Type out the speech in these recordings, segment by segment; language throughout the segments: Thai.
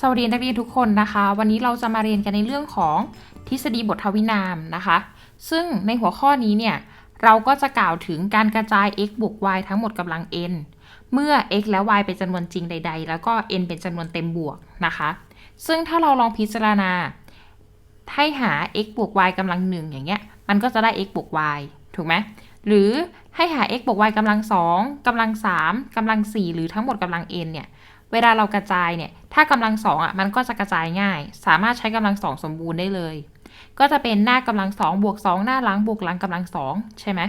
สวัสดีนักเรียนทุกคนนะคะ วันนี้เราจะมาเรียนกันในเรื่องของทฤษฎีบททวินามนะคะ ซึ่งในหัวข้อนี้เนี่ยเราก็จะกล่าวถึงการกระจาย x บวก y ทั้งหมดกำลัง n เมื่อ x และ y เป็นจำนวนจริงใด ๆ แล้วก็ n เป็นจำนวนเต็มบวกนะคะ ซึ่งถ้าเราลองพิจารณาให้หา x บวก y กำลังหนึ่งอย่างเงี้ยมันก็จะได้ x บวก y ถูกไหมหรือให้หา x บวก y กำลังสองกำลังสามกำลังสี่หรือทั้งหมดกำลัง n เนี่ย เวลาเรากระจายเนี่ย ถ้ากำลังสองอะ มันก็จะกระจายง่าย สามารถใช้กำลังสองสมบูรณ์ได้เลย ก็จะเป็นหน้ากำลังสองบวกสองหน้าหลังบวกหลังกำลังสองใช่ไหม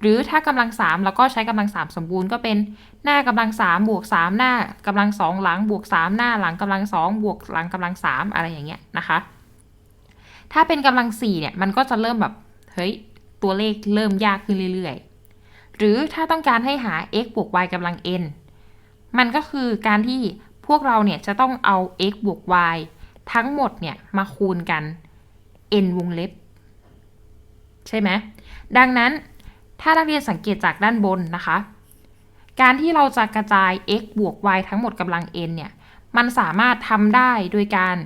หรือถ้ากำลังสามเราก็ใช้กำลังสามสมบูรณ์ก็เป็นหน้ากำลังสามบวกสามหน้ากำลังสองหลังบวกสามหน้าหลังกำลังสองบวกหลังกำลังสามอะไรอย่างเงี้ยนะคะ ถ้าเป็นกำลังสี่เนี่ยมันก็จะเริ่มแบบเฮ้ยตัวเลขเริ่มยากขึ้นเรื่อยๆ หรือถ้าต้องการให้หา x บวก y กำลัง n มันก็คือการที่พวกเราเนี่ยจะต้องเอา x บวก y ทั้งหมดเนี่ยมาคูณกัน n วงเล็บ ใช่ไหมดังนั้นถ้านักเรียนสังเกตจากด้านบนนะคะ การที่เราจะกระจาย x บวก y ทั้งหมดกำลัง n เนี่ย มันสามารถทำได้โดยการ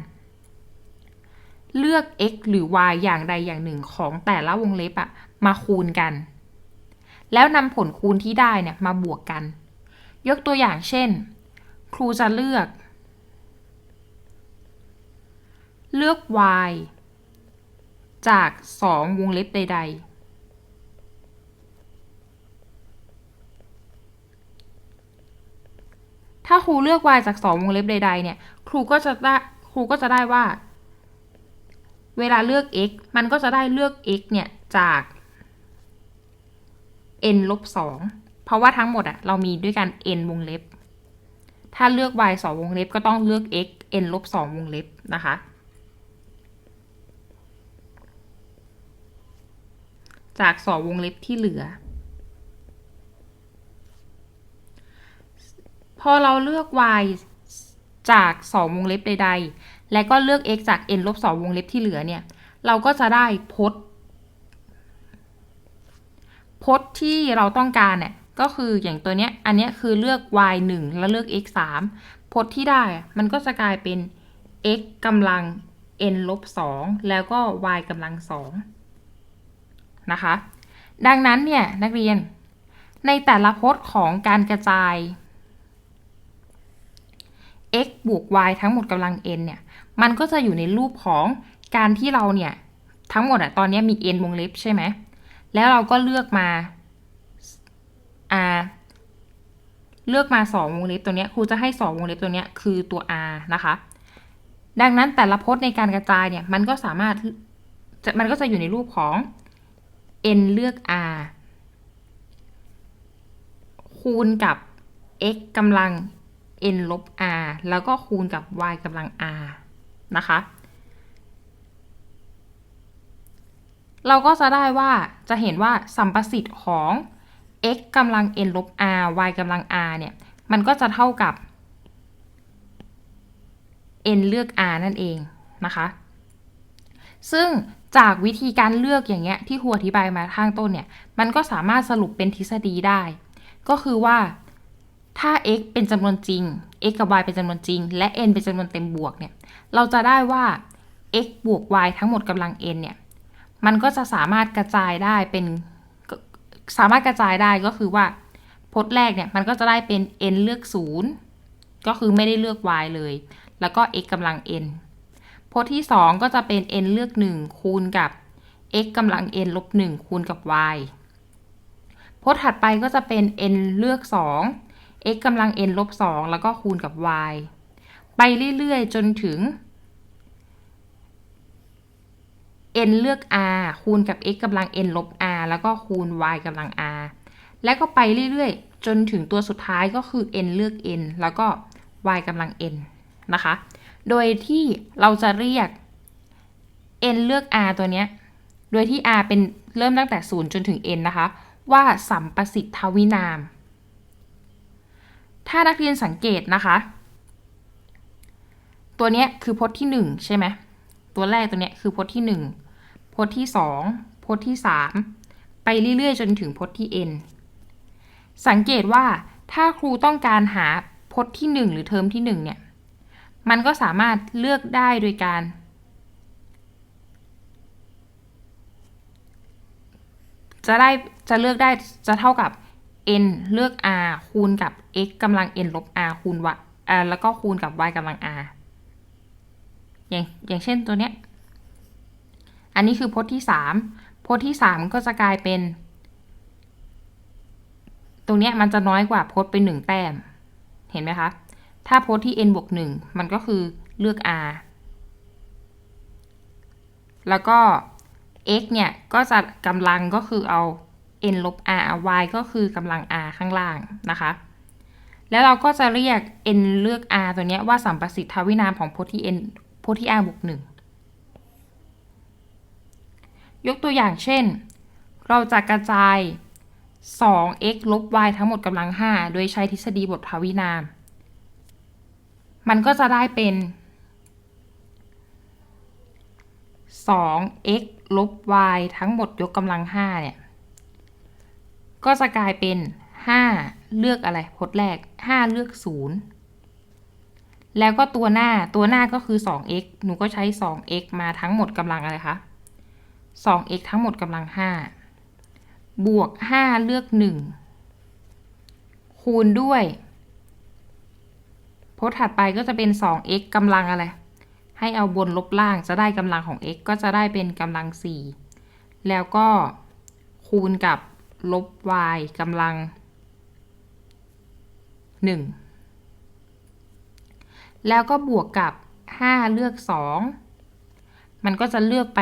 เลือก x หรือ y อย่างใดอย่างหนึ่งของแต่ละวงเล็บอะมาคูณกัน แล้วนำผลคูณที่ได้เนี่ยมาบวกกัน ยกตัวอย่างเช่น ครูจะเลือก เลือก y จาก 2 วงเล็บใด ๆ ถ้าครูเลือก y จาก 2 วงเล็บใด ๆ เนี่ย ครูก็จะได้ ครูก็จะได้ว่า เวลาเลือก x มันก็จะได้เลือก x เนี่ย จาก n ลบ2 เพราะว่าทั้งหมดอะเรามีด้วยกัน n วงเล็บ ถ้าเลือก y 2วงเล็บก็ต้องเลือก x n ลบ2วงเล็บนะคะ จาก2วงเล็บที่เหลือ พอเราเลือก y จาก 2 วงเล็บใด ๆ และก็เลือก x จาก n ลบ2วงเล็บที่เหลือเนี่ย เราก็จะได้พจน์พจน์ที่เราต้องการเนี่ย ก็คืออย่างตัวเนี้ย อันเนี้ยคือเลือก y 1 แล้วเลือก x 3พจน์ที่ได้มันก็จะกลายเป็น x กำลัง n ลบ2แล้วก็ y กำลัง2นะคะ ดังนั้นเนี่ยนักเรียน ในแต่ละพจน์ของการกระจาย x บวก y ทั้งหมดกำลัง n เนี่ย มันก็จะอยู่ในรูปของการที่เราเนี่ย ทั้งหมดอะตอนนี้มี n วงเล็บใช่ไหม แล้วเราก็เลือกมา r เลือกมา2วงเล็บตัวนี้ครูจะให้2วงเล็บตัวนี้คือตัว r นะคะ ดังนั้นแต่ละพจน์ในการกระจายเนี่ยมันก็สามารถจะมันก็จะอยู่ในรูปของ n เลือก r คูณกับ x กำลัง n ลบ r แล้วก็คูณกับ y กำลัง r นะคะ เราก็จะได้ว่าจะเห็นว่าสัมประสิทธิ์ของ x กำลัง n ลบ r y กำลัง r เนี่ย มันก็จะเท่ากับ n เลือก r นั่นเองนะคะ ซึ่งจากวิธีการเลือกอย่างเงี้ยที่ครูอธิบายมาข้างต้นเนี่ย มันก็สามารถสรุปเป็นทฤษฎีได้ ก็คือว่าถ้า x เป็นจำนวนจริง x กับ y เป็นจำนวนจริง และ n เป็นจำนวนเต็มบวกเนี่ย เราจะได้ว่า x บวก y ทั้งหมดกำลัง n เนี่ย มันก็จะสามารถกระจายได้เป็น สามารถกระจายได้ก็คือว่าพจน์แรกเนี่ยมันก็จะได้เป็น n เลือก 0 ก็คือไม่ได้เลือก y เลย แล้วก็ x กำลัง n พจน์ที่ 2 ก็จะเป็น n เลือก 1 คูณกับ x กำลัง n ลบ 1 คูณกับ y พจน์ถัดไปก็จะเป็น n เลือก 2 x กำลัง n ลบ 2 แล้วก็คูณกับ y ไปเรื่อยๆ จนถึง n เลือก r คูณกับ x กำลัง n ลบ r แล้วก็คูณ y กำลัง r แล้วก็ไปเรื่อยๆ จนถึงตัวสุดท้ายก็คือ n เลือก n แล้วก็ y กำลัง n นะคะ โดยที่เราจะเรียก n เลือก r ตัวเนี้ย โดยที่ r เป็นเริ่มตั้งแต่ 0 จนถึง n นะคะ ว่าสัมประสิทธวินาม ถ้านักเรียนสังเกตนะคะ ตัวเนี้ยคือพจน์ที่ 1 ใช่ไหม ตัวแรกตัวเนี้ยคือพจน์ที่ 1พจน์ที่ 2พจน์ที่ 3 ไปเรื่อยๆ จนถึงพจน์ที่ n สังเกตว่าถ้าครูต้องการหาพจน์ที่ 1 หรือเทอมที่1เนี่ย มันก็สามารถเลือกได้โดยการ จะได้จะเลือกได้จะเท่ากับ n เลือก r คูณกับ x กำลัง n ลบ r คูณ y อ่าแล้วก็คูณกับ y กำลัง r อย่างอย่างเช่นตัวเนี้ย อันนี้คือพจน์ที่สาม พจน์ที่สามก็จะกลายเป็น ตรงเนี้ยมันจะน้อยกว่าพจน์ไปหนึ่งแต้ม เห็นไหมคะ ถ้าพจน์ที่ n บวกหนึ่งมันก็คือเลือก r แล้วก็ x เนี่ยก็จะกำลังก็คือเอา n ลบ r y ก็คือกำลัง r ข้างล่างนะคะ แล้วเราก็จะเรียก n เลือก r ตัวเนี้ยว่าสัมประสิทธาวินามของพจน์ที่ n พจน์ที่ r บวกหนึ่ง ยกตัวอย่างเช่น เราจะกระจาย 2x ลบ y ทั้งหมดกำลัง 5 โดยใช้ทฤษฎีบททวินาม มันก็จะได้เป็น 2x ลบ y ทั้งหมดยกกำลัง 5 เนี่ย ก็จะกลายเป็น 5 เลือกอะไรพจน์แรก 5 เลือก 0 แล้วก็ตัวหน้าตัวหน้าก็คือ 2x หนูก็ใช้ 2x มาทั้งหมดกำลังอะไรคะ 2x ทั้งหมดกำลัง 5 บวก 5 เลือก 1 คูณด้วยพจน์ถัดไปก็จะเป็น 2x กำลังอะไร ให้เอาบนลบล่างจะได้กำลังของ x ก็จะได้เป็นกำลัง 4 แล้วก็คูณกับลบ y กำลัง 1 แล้วก็บวกกับ 5 เลือก 2 มันก็จะเลือกไป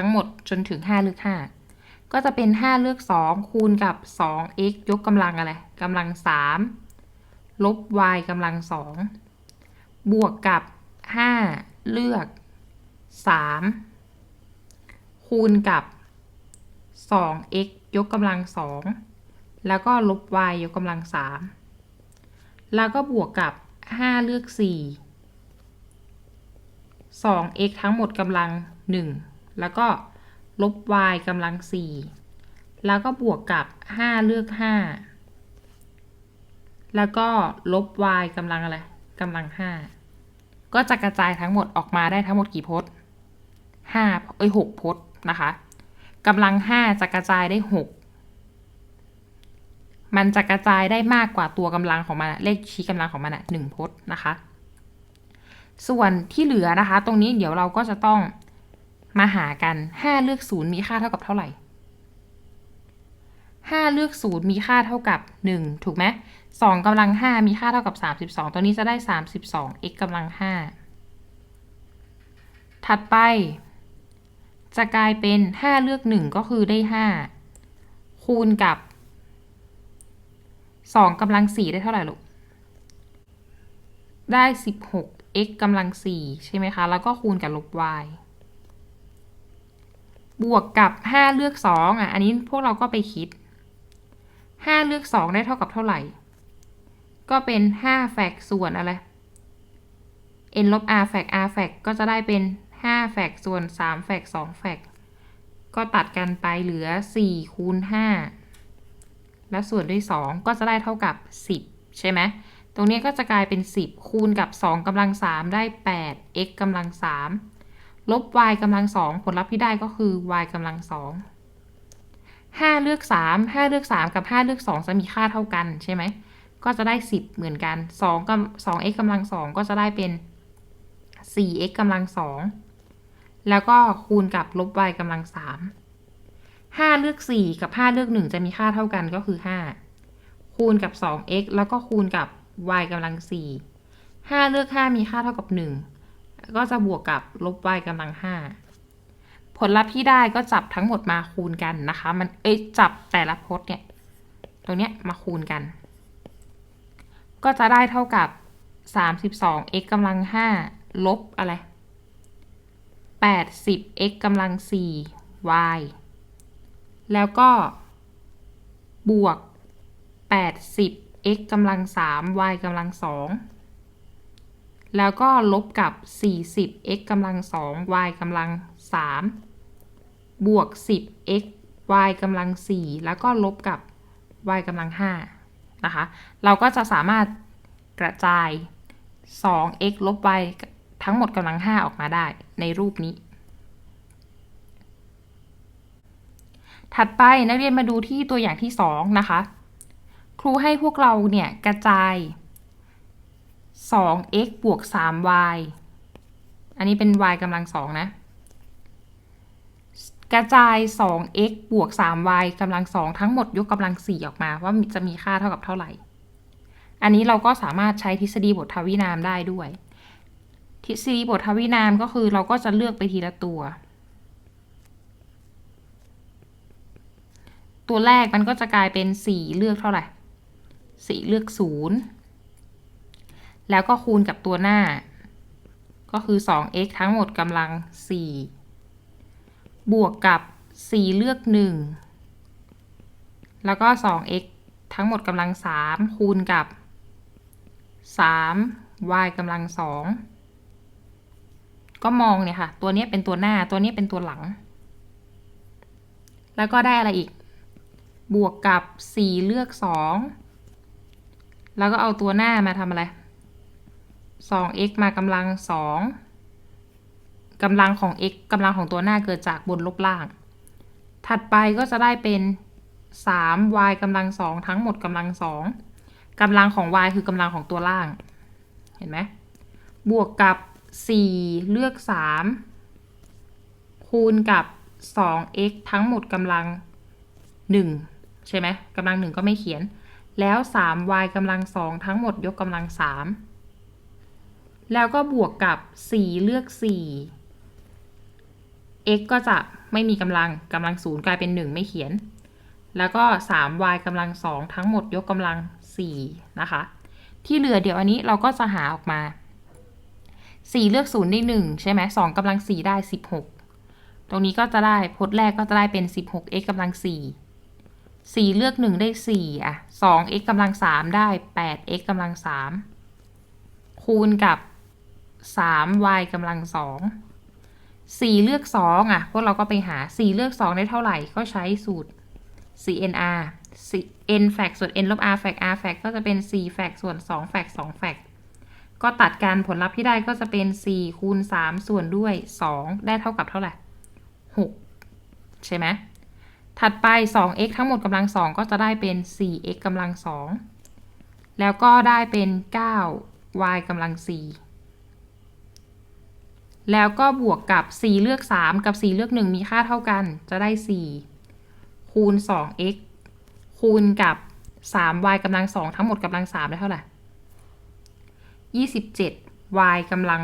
ทั้งหมดจนถึง 5 เลือก5 ก็จะเป็น 5 เลือก 2 คูณกับ 2x ยกกำลังอะไรกำลัง 3 ลบ y กำลัง 2 บวกกับ 5 เลือก 3 คูณกับ 2x ยกกำลัง 2 แล้วก็ลบ y ยกกำลัง 3 แล้วก็บวกกับ 5 เลือก 4 2x ทั้งหมดกำลัง 1 แล้วก็ลบ y กำลัง 4 แล้วก็บวกกับ 5 เลือก 5 แล้วก็ลบ y กำลังอะไรกำลัง 5 ก็จะกระจายทั้งหมดออกมาได้ทั้งหมดกี่พจน์5เอ้ย6พจน์นะคะกำลัง 5 จะกระจายได้ 6 มันจะกระจายได้มากกว่าตัวกำลังของมันเลขชี้กำลังของมันอะหนึ่งพจน์นะคะ ส่วนที่เหลือนะคะ ตรงนี้เดี๋ยวเราก็จะต้อง มาหากัน 5 เลือก 0 มีค่าเท่ากับเท่าไหร่ 5 เลือก 0 มีค่าเท่ากับ 1 ถูกไหม2กำลัง 5 มีค่าเท่ากับ 32 ตัวนี้จะได้ 32 x กำลัง 5 ถัดไป จะกลายเป็น 5 เลือก 1 ก็คือได้ 5 คูณกับ 2กำลัง 4 ได้เท่าไหร่ลูก ได้ 16 x กำลัง 4 ใช่ไหมคะ แล้วก็คูณกับลบ y บวกกับ 5 เลือก2อะ อันนี้พวกเราก็ไปคิด 5 เลือก 2 ได้เท่ากับเท่าไหร่ ก็เป็น 5 แฟกส่วนอะไร n ลบ r แฟก r แฟกก็จะได้เป็น 5 แฟกส่วน 3 แฟก2แฟกก็ตัดกันไปเหลือ 4 คูณ 5 แล้วส่วนด้วย 2 ก็จะได้เท่ากับ 10 ใช่ไหม ตรงนี้ก็จะกลายเป็น 10 คูณกับ 2กำลัง 3 ได้ 8 x กำลัง 3 ลบ y กำลัง2ผลลัพธ์ที่ได้ก็คือ y กำลัง2 5เลือก3 5เลือก3กับ5เลือก2จะมีค่าเท่ากันใช่ไหมก็จะได้10เหมือนกัน2กับ2 x กำลัง2ก็จะได้เป็น 4x กำลัง2แล้วก็คูณกับลบ y กำลัง3 5เลือก4กับ5เลือก1จะมีค่าเท่ากันก็คือ5คูณกับ 2x แล้วก็คูณกับ y กำลัง4 5เลือก5มีค่าเท่ากับ1 ก็จะบวกกับลบ y กำลัง5ผลลัพธ์ที่ได้ก็จับทั้งหมดมาคูณกันนะคะ มันเอ้ยจับแต่ละพจน์เนี่ยตรงเนี้ยมาคูณกัน ก็จะได้เท่ากับ 32x กำลัง 5 ลบอะไร 80x กำลัง 4 y แล้วก็ บวก 80 x กำลัง 3 y กำลัง 2 แล้วก็ลบกับ 40 x กำลัง 2 y กำลัง 3 บวก 10 x y กำลัง 4 แล้วก็ลบกับ y กำลัง 5 นะคะ เราก็จะสามารถกระจาย 2x ลบ y ทั้งหมดกำลัง 5 ออกมาได้ในรูปนี้ ถัดไปนักเรียนมาดูที่ตัวอย่างที่ 2 นะคะ ครูให้พวกเราเนี่ยกระจาย 2x บวก 3y อันนี้เป็น y กำลัง2นะ กระจาย 2x บวก 3y กำลัง2ทั้งหมดยกกำลัง4ออกมาว่าจะมีค่าเท่ากับเท่าไหร่ อันนี้เราก็สามารถใช้ทฤษฎีบททวินามได้ด้วย ทฤษฎีบททวินามก็คือเราก็จะเลือกไปทีละตัว ตัวแรกมันก็จะกลายเป็น 4 เลือกเท่าไหร่ 4 เลือก0 แล้วก็คูณกับตัวหน้า ก็คือ 2x ทั้งหมดกำลัง 4 บวกกับ 4 เลือก 1 แล้วก็ 2x ทั้งหมดกำลัง 3 คูณกับ 3 y กำลัง 2 ก็มองเนี่ยค่ะ ตัวนี้เป็นตัวหน้า ตัวนี้เป็นตัวหลัง แล้วก็ได้อะไรอีก บวกกับ 4 เลือก 2 แล้วก็เอาตัวหน้ามาทำอะไร 2x มากำลัง 2กำลังของ x กำลังของตัวหน้าเกิดจากบนลบล่าง ถัดไปก็จะได้เป็น 3y กำลัง 2 ทั้งหมดกำลัง 2กำลังของ y คือกำลังของตัวล่าง เห็นไหม บวกกับ 4 เลือก 3 คูณกับ 2x ทั้งหมดกำลัง 1 ใช่ไหมกำลัง 1 ก็ไม่เขียน แล้ว 3y กำลัง 2 ทั้งหมดยกกำลัง 3 แล้วก็บวกกับ 4 เลือก 4 x ก็จะไม่มีกำลังกำลัง0กลายเป็น 1 ไม่เขียน แล้วก็ 3y กำลัง 2 ทั้งหมดยกกำลัง 4 นะคะ ที่เหลือเดี๋ยวอันนี้เราก็จะหาออกมา 4 เลือก 0 ได้ 1 ใช่ไหม2กำลัง 4 ได้ 16 ตรงนี้ก็จะได้พจน์แรกก็จะได้เป็น 16x กำลัง 4 4 เลือก 1 ได้ 4 อะ 2x กำลัง 3 ได้ 8x กำลัง 3 คูณกับ 3y กำลัง2 4เลือก2อะ พวกเราก็ไปหา4เลือก2ได้เท่าไหร่ก็ใช้สูตร CNR n แฟกส่วน n ลบ r แฟก r แฟกก็จะเป็น4แฟกส่วน2แฟก2แฟกก็ตัดกันผลลัพธ์ที่ได้ก็จะเป็น 4 คูณ 3 ส่วนด้วย 2 ได้เท่ากับเท่าไหร่ 6 ใช่ไหม ถัดไป 2x ทั้งหมดกำลัง 2 ก็จะได้เป็น 4x กำลัง 2 แล้วก็ได้เป็น 9y กำลัง 4 แล้วก็บวกกับ 4 เลือก 3 กับ 4 เลือก 1 มีค่าเท่ากัน จะได้ 4 คูณ 2x คูณกับ 3y กำลัง 2 ทั้งหมดกำลัง 3 ได้เท่าไหร่ 27y กำลัง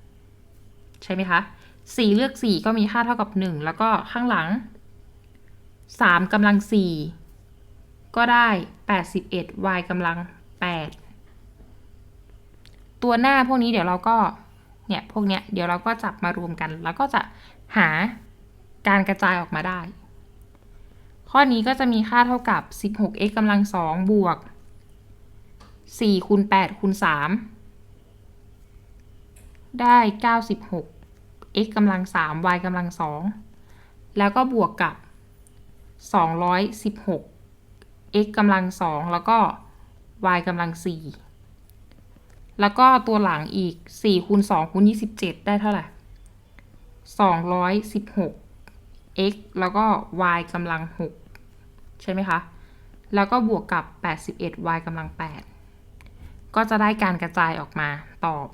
6 ใช่ไหมคะ 4 เลือก 4 ก็มีค่าเท่ากับ 1 แล้วก็ข้างหลัง 3กำลัง 4 ก็ได้ 81y กำลัง 8 ตัวหน้าพวกนี้เดี๋ยวเราก็ เนี่ยพวกเนี้ยเดี๋ยวเราก็จับมารวมกัน แล้วก็จะหาการกระจายออกมาได้ ข้อนี้ก็จะมีค่าเท่ากับ 16x กำลัง2บวก4คูณ8คูณ3ได้ 96 x กำลัง3 y กำลัง2แล้วก็บวกกับ 216 x กำลัง2แล้วก็ y กำลัง4 แล้วก็ตัวหลังอีก4คูณ2คูณ27 ได้เท่าไหร่216 x แล้วก็ y กำลัง 6 ใช่ไหมคะ แล้วก็บวกกับ 81 y กำลัง 8 ก็จะได้การกระจายออกมาตอบ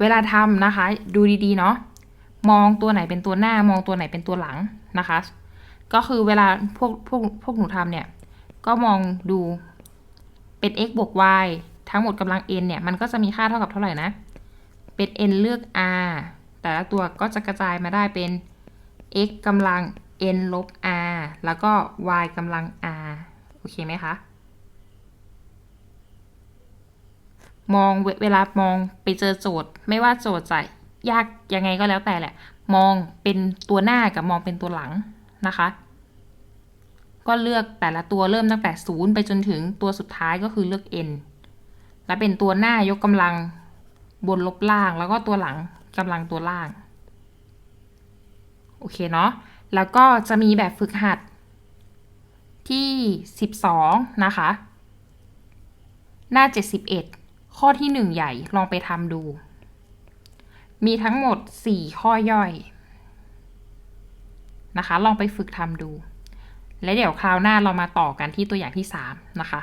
เวลาทำนะคะ ดูดีๆ เนาะมองตัวไหนเป็นตัวหน้ามองตัวไหนเป็นตัวหลังนะคะ ก็คือเวลาพวกพวกพวกหนูทำเนี่ย ก็มองดูเป็น x บวก y ทั้งหมดกำลัง n เนี่ย มันก็จะมีค่าเท่ากับเท่าไหร่นะ เป็น n เลือก r แต่ละตัวก็จะกระจายมาได้เป็น x กำลัง n ลบ r แล้วก็ y กำลัง r โอเคไหมคะ มองเวลามองไปเจอโจทย์ ไม่ว่าโจทย์จะยากยังไงก็แล้วแต่แหละ มองเป็นตัวหน้ากับมองเป็นตัวหลังนะคะ ก็เลือกแต่ละตัวเริ่มตั้งแต่ศูนย์ไปจนถึงตัวสุดท้ายก็คือเลือก n และเป็นตัวหน้ายกกำลังบนลบล่าง แล้วก็ตัวหลังกำลังตัวล่าง โอเคเนาะ แล้วก็จะมีแบบฝึกหัดที่ 12 นะคะ หน้า 71 ข้อที่ 1 ใหญ่ลองไปทำดู มีทั้งหมด 4 ข้อย่อยนะคะ ลองไปฝึกทำดู และเดี๋ยวคราวหน้าเรามาต่อกันที่ตัวอย่างที่ 3 นะคะ